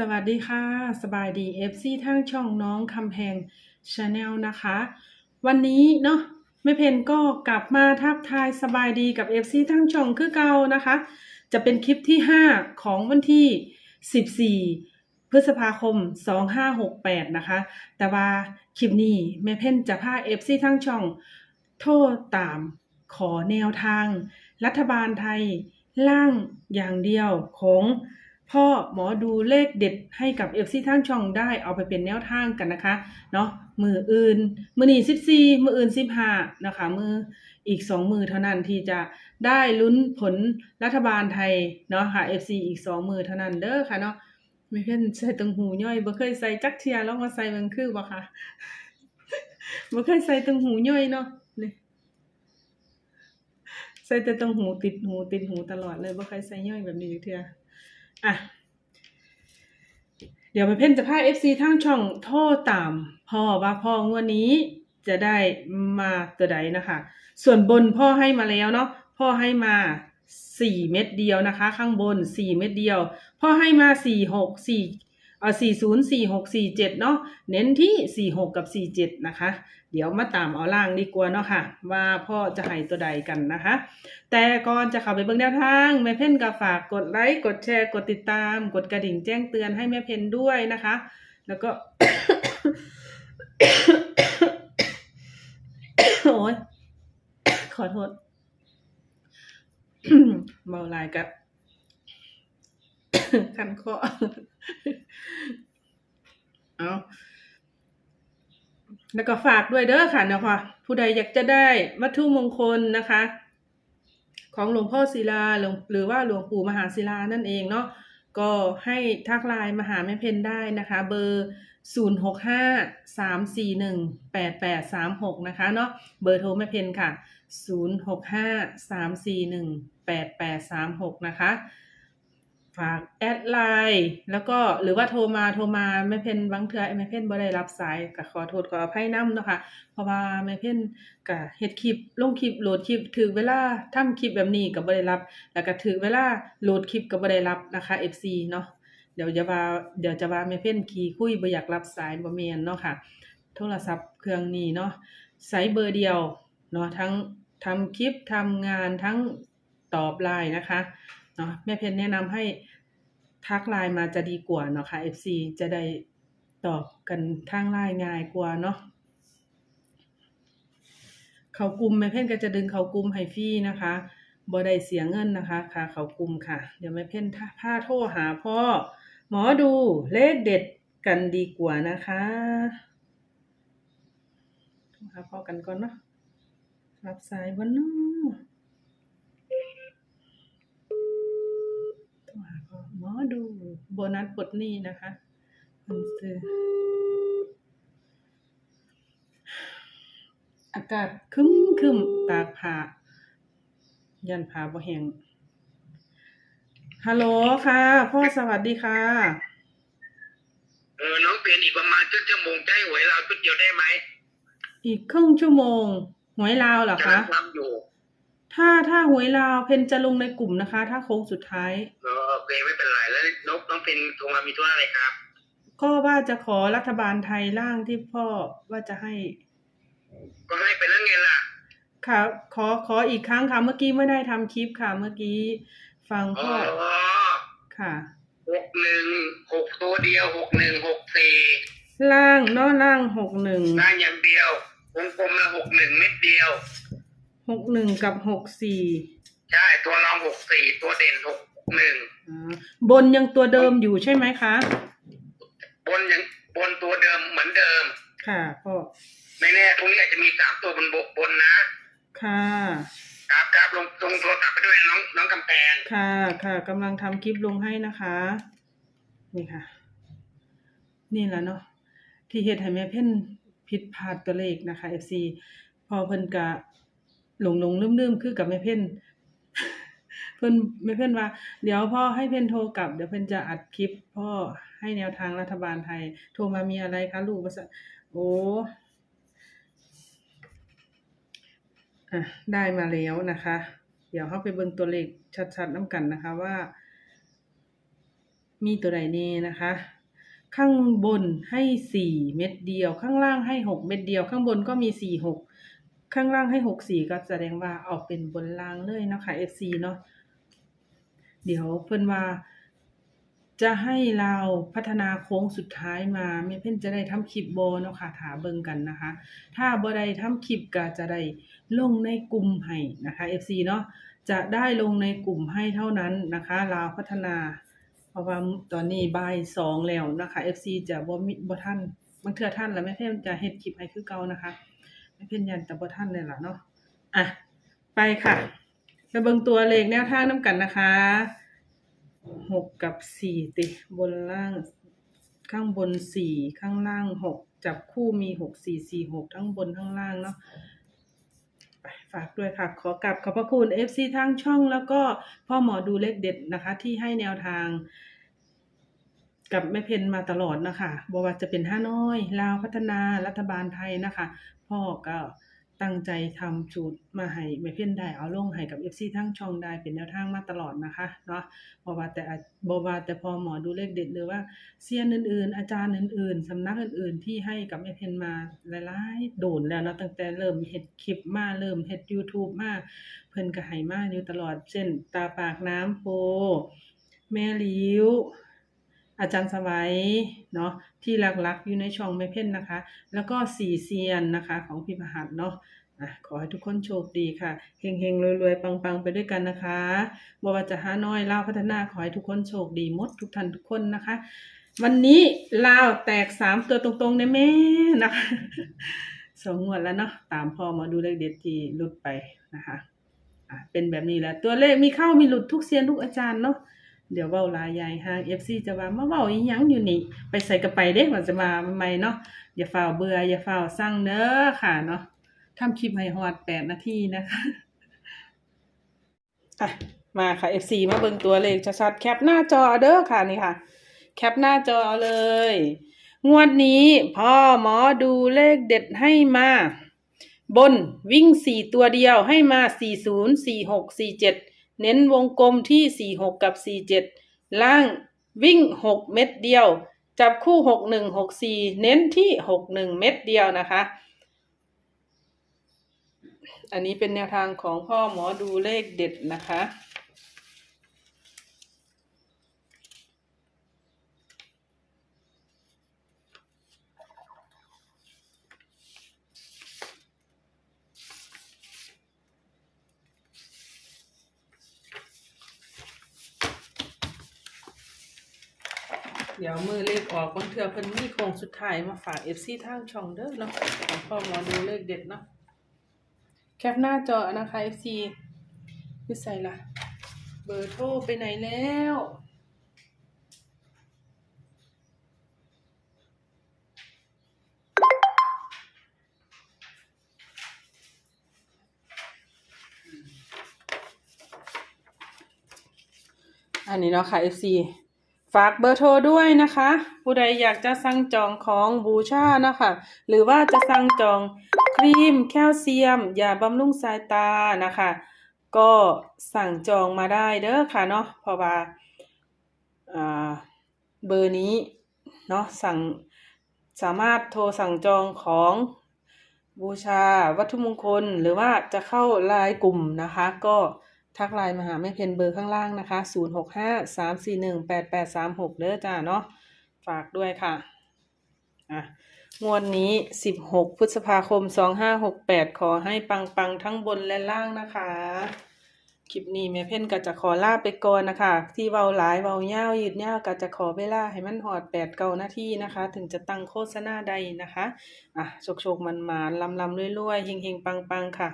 สวัสดีค่ะ สบายดี FC ทั้งช่องน้องคำแพงชาแนลนะคะ วันนี้เนาะแม่เพนก็กลับมาทักทายสบายดีกับ FC ทั้งช่องคือเก่านะคะ จะเป็นคลิปที่ 5 ของวันที่ 14 พฤษภาคม 2568 นะคะ แต่ว่าคลิปนี้แม่เพนจะพา FC ทั้งช่อง โทษตามขอแนวทาง รัฐบาลไทยล่างอย่างเดียวของ พ่อหมอดูเลขเด็ดให้กับเอฟซีทางช่องได้เอาไปเป็นแนวทางกันนะคะเนาะมืออื่น มือหนีสิบสี่มืออื่นสิบห้านะคะมืออีกสองมือเท่านั้นที่จะได้ลุ้นผลรัฐบาลไทยเนาะค่ะเอฟซีอีกสองมือเท่านั้นเด้อค่ะเนาะไม่เพิ่นใส่ตังหูย่อยบ่เคยใส่จักเทียแล้วมาใส่บางคือบ่ค่ะบ่เคยใส่ตังหูย่อยเนาะนี่ใส่แต่ตรงหูติดหูติดหูตลอดเลยบ่เคยใส่ย่อยแบบนี้อยู่เทื่อ อะ เดี๋ยวไปเพ่นจะพาเอฟซีทั้งช่องโทษตามพ่อว่าพ่องวดนี้จะได้มาตัวใดนะคะ ส่วนบนพ่อให้มาแล้วเนาะพ่อให้มาสี่เม็ดเดียวนะคะ ข้างบนสี่เม็ดเดียว พ่อให้มาสี่หกสี่ เอ่อสี่ศูนย์สี่หกสี่เจ็ดเนาะเน้นที่สี่หกกับสี่เจ็ดนะคะ เดี๋ยวมาตามเอาล่างดีกว่าเนาะค่ะ ว่าพ่อจะให้ตัวใดกันนะคะ แต่ก่อนจะเข้าไปเบิ่งแนวทางแม่เพ่นก็ฝากกดไลค์กดแชร์กดติดตาม กดกระดิ่งแจ้งเตือนให้แม่เพ่นด้วยนะคะ แล้วก็โอ้ยขอโทษเมาลายกับ คันคอเอาแล้วก็ฝากด้วยเด้อค่ะนะคะผู้ใดอยากจะได้วัตถุมงคลนะคะ ของหลวงพ่อศิลาหลวงหรือว่าหลวงปู่มหาศิลานั่นเองเนาะก็ให้ทักไลน์มาหาแม่เพนได้นะคะ เบอร์ 0 6 5 3 4 1 8 8 3 6 นะคะเนาะเบอร์โทรแม่เพนค่ะ 0 6 5 3 4 1 8 8 3 6 นะคะ ฝากแอดไลน์แล้วก็หรือว่าโทรมาโทรมาแม่เพนบางเทื่อแม่เพนบ่ได้รับสายก็ขอโทษขออภัยนำเนาะค่ะเพราะว่าแม่เพนก็เฮ็ดคลิปลงคลิปโหลดคลิปถึงเวลาทำคลิปแบบนี้ก็บ่ได้รับ แล้วก็ถึงเวลาโหลดคลิปก็บ่ได้รับนะคะ FC เนาะเดี๋ยวจะว่าเดี๋ยวจะว่าแม่เพนขี้คุยบ่อยากรับสายบ่แม่นเนาะค่ะ โทรศัพท์เครื่องนี้เนาะใช้เบอร์เดียวเนาะทั้งทำคลิปทำงานทั้งตอบไลน์นะคะ เนาะแม่เพนแนะนำให้ทักไลน์มาจะดีกว่าเนาะค่ะ FC จะได้ตอบกันทางไลน์ง่ายกว่าเนาะเขากลุ่มแม่เพนก็จะดึงเขากลุ่มให้ฟรีนะคะบ่ได้เสียเงินนะคะ ค่ะ เขากลุ่มค่ะ เดี๋ยวแม่เพนพาโทรหาพ่อ หมอดูเลขเด็ดกันดีกว่านะคะหาพ่อกันก่อนเนาะรับสายวันเนาะ โทรหาพ่อหมอดู โบนัสปลดหนี้นะคะมันซื้ออากาศครึ้มครึมตากผ้ายันผ้าบ่แห้งฮัลโหลค่ะ พ่อสวัสดีค่ะ เออ น้องเป็นอีกประมาณครึ่งชั่วโมงใกล้หวยเราชุดเดียวได้ไหม อีกครึ่งชั่วโมง หวยลาวเหรอคะกำลังทำอยู่ ถ้าถ้าหวยลาวเพนจะลงในกลุ่มนะคะ ถ้าโค้งสุดท้ายเออโอเคไม่เป็นไรแล้วน้องน้องเป็นโทรมามีธุระอะไรครับ ก็ว่าจะขอรัฐบาลไทยร่างที่พ่อว่าจะให้ ก็ให้ไปแล้วไงล่ะค่ะขอขออีกครั้งค่ะเมื่อกี้ไม่ได้ทำคลิปค่ะ เมื่อกี้ฟังอ๋พ่ออค่ะหกหนึ่งหกตัวเดียวหกหนึ่งหกสี่ล่างเนอะล่างหกหนึ่งได้อย่างเดียววงกลมละหกหนึ่งเม็ดเดียว หกหนึ่งกับหกสี่ใช่ตัวรองหกสี่ตัวเด่นหกหนึ่งบนยังตัวเดิมอยู่ใช่ไหมคะ บนยังบนตัวเดิมเหมือนเดิม ค่ะพ่อไม่แน่ตรงนี้อาจจะมีสามตัวบนบกบนนะ ค่ะครับครับลงลงโทรศัพท์ไปด้วยนะน้องน้องกำแพงค่ะค่ะกำลังทำคลิปลงให้นะคะ นี่ค่ะ นี่แหละเนาะที่เฮ็ดให้แม่เพ่นผิดพลาดตัวเลขนะคะ FC พอเพิ่นกะ หลงหลงลืมลืมคือกับแม่เพ่นเพิ่นแม่เพ่นว่า เดี๋ยวพ่อให้เพ่นโทรกลับ เดี๋ยวเพิ่นจะอัดคลิป พ่อให้แนวทางรัฐบาลไทย โทรมามีอะไรคะลูกว่าซะโอ้อะได้มาแล้วนะคะ เดี๋ยวเข้าไปเบิ่งตัวเลขชัดๆน้ำกันนะคะว่า มีตัวใดแน่นะคะ ข้างบนให้สี่เม็ดเดียว ข้างล่างให้หกเม็ดเดียว ข้างบนก็มีสี่หก ข้างล่างให้หกสี่ก็แสดงว่าออกเป็นบนล่างเลยนะคะ FC เนาะเดี๋ยวเพิ่อนว่า จะให้เราพัฒนาโค้งสุดท้ายมาแม่เพิ่นจะได้ทำคลิปโบเนาะค่ะถาเบิงกันนะคะ ถ้าบ่ได้ทำคลิปก็จะได้ลงในกลุ่มให้นะคะ FC เนาะจะได้ลงในกลุ่มให้เท่านั้นนะคะลาวพัฒนา เพราะว่าตอนนี้บ่ายสองแล้วนะคะ FC จะบ่มีบ่ทันบางเทื่อทันแล้วแม่เพิ่นจะเฮ็ดคลิปให้คือเก่านะคะ เพิ่นยันแต่บ่ทันเลยล่ะเนาะอะไปค่ะไปเบิ่งตัวเลขแนวทางนํกันนะคะหกกับสี่ติบนล่าง ข้างบนสี่ข้างล่างหกจับคู่มีหกสี่สี่หกทั้งบนทั้งล่างเนาะไปฝากด้วยค่ะ ขอกลับขอบพระคุณ FC ทางช่องแล้วก็พ่อหมอดูเลขเด็ดนะคะ ที่ให้แนวทาง กับแม่เพนมาตลอดนะคะบอกว่าจะเป็นห้าน้อย ลาวพัฒนารัฐบาลไทยนะคะ พ่อก็ตั้งใจทำสูตรมาให้แม่เพ่นได้เอาลงให้กับ FC ทั้งช่องได้เป็นแนวทางมาตลอดนะคะเนาะบ่ว่าแต่อาบ่ว่าแต่พอหมอดูเลขเด็ดหรือว่าเซียนอื่นๆ อาจารย์อื่นๆสำนักอื่นๆ ที่ให้กับแม่เพ่นมาหลายๆโดนแล้วเนาะตั้งแต่เริ่มเฮ็ดคลิปมาเริ่มเฮ็ด YouTube มาเพิ่นก็ให้มาอยู่ตลอดเช่นตาปากน้ำโพแม่หลิว อาจารย์สวัยเนาะที่หลักๆอยู่ในช่องแม่เพ่นนะคะ แล้วก็สี่เซียนนะคะของพี่ประหัสเนาะอะขอให้ทุกคนโชคดีค่ะเฮงๆรวยๆปังๆ ไปด้วยกันนะคะบว่าจะหาน้อยลาวพัฒนาขอให้ทุกคนโชคดีมดทุกท่านทุกคนนะคะ วันนี้ลาวแตกสามตัวตรงๆได้แม่นะคะสองงวดแล้วเนาะตามพอมาดูเลขเด็ดที่หลุดไปนะคะอะเป็นแบบนี้แหละตัวเลขมีเข้ามีหลุดทุกเซียนทุกอาจารย์เนาะ เดี๋ยวเว้าลายใหญ่ห้าง FC จะว่ามาเว้าอีหยังอยู่นี่ ไปใส่กระไปเด้มันจะมาใหม่เนาะอย่าฝ่าเบื่ออย่าฝ่าวสั่งเด้อค่ะเนาะทำคลิปให้ฮอด8นาทีนะคะอะมาค่ะ FC มาเบิ่งตัวเลขชัดๆแคปหน้าจอเด้อค่ะนี่ค่ะ แคปหน้าจอเลย งวดนี้พ่อหมอดูเลขเด็ดให้มา บนวิ่งสี่ตัวเดียวให้มาสี่ศูนย์สี่หกสี่เจ็ด เน้นวงกลมที่สี่หกกับสี่เจ็ดล่างวิ่งหกเม็ดเดียว จับคู่หกหนึ่งหกสี่เน้นที่หกหนึ่งเม็ดเดียวนะคะ อันนี้เป็นแนวทางของพ่อหมอดูเลขเด็ดนะคะ เดี๋ยวมือเลขออกบางเทือเพิ่นมีโครงสุดท้ายมาฝาก FC ทางช่องเด้อเนาะของพ่อหมอดูเลขเด็ดเนาะแคปหน้าจอนะคะ FC อยู่ใส่ละเบอร์โทรไปไหนแล้วอันนี้เนาะค่ะ FC ฝากเบอร์โทรด้วยนะคะ ผู้ใดอยากจะสั่งจองของบูชานะคะ หรือว่าจะสั่งจองครีมแคลเซียมยาบำรุงสายตานะคะ ก็สั่งจองมาได้เด้อค่ะเนาะเพราะว่าเบอร์นี้เนาะสั่งสามารถโทรสั่งจองของบูชาวัตถุมงคลหรือว่าจะเข้าไลน์กลุ่มนะคะ ก็ ทักไลน์มาหาแม่เพนเบอร์ข้างล่างนะคะ 065 341 8836 เด้อจ้าเนาะ ฝากด้วยค่ะ อะ งวดนี้ 16 พฤษภาคม 2568 ขอให้ปังๆ ทั้งบนและล่างนะคะ คลิปนี้แม่เพ่นก็จะขอลาไปก่อนนะคะ ที่เว้าหลายเว้าย่ายืดย่าวก็จะขอเวลาให้มันหอด8 9นาทีนะคะ ถึงจะตั้งโฆษณาใดนะคะ อะโชคๆมันๆลำๆรวยๆเฮงๆ ปังๆ ค่ะ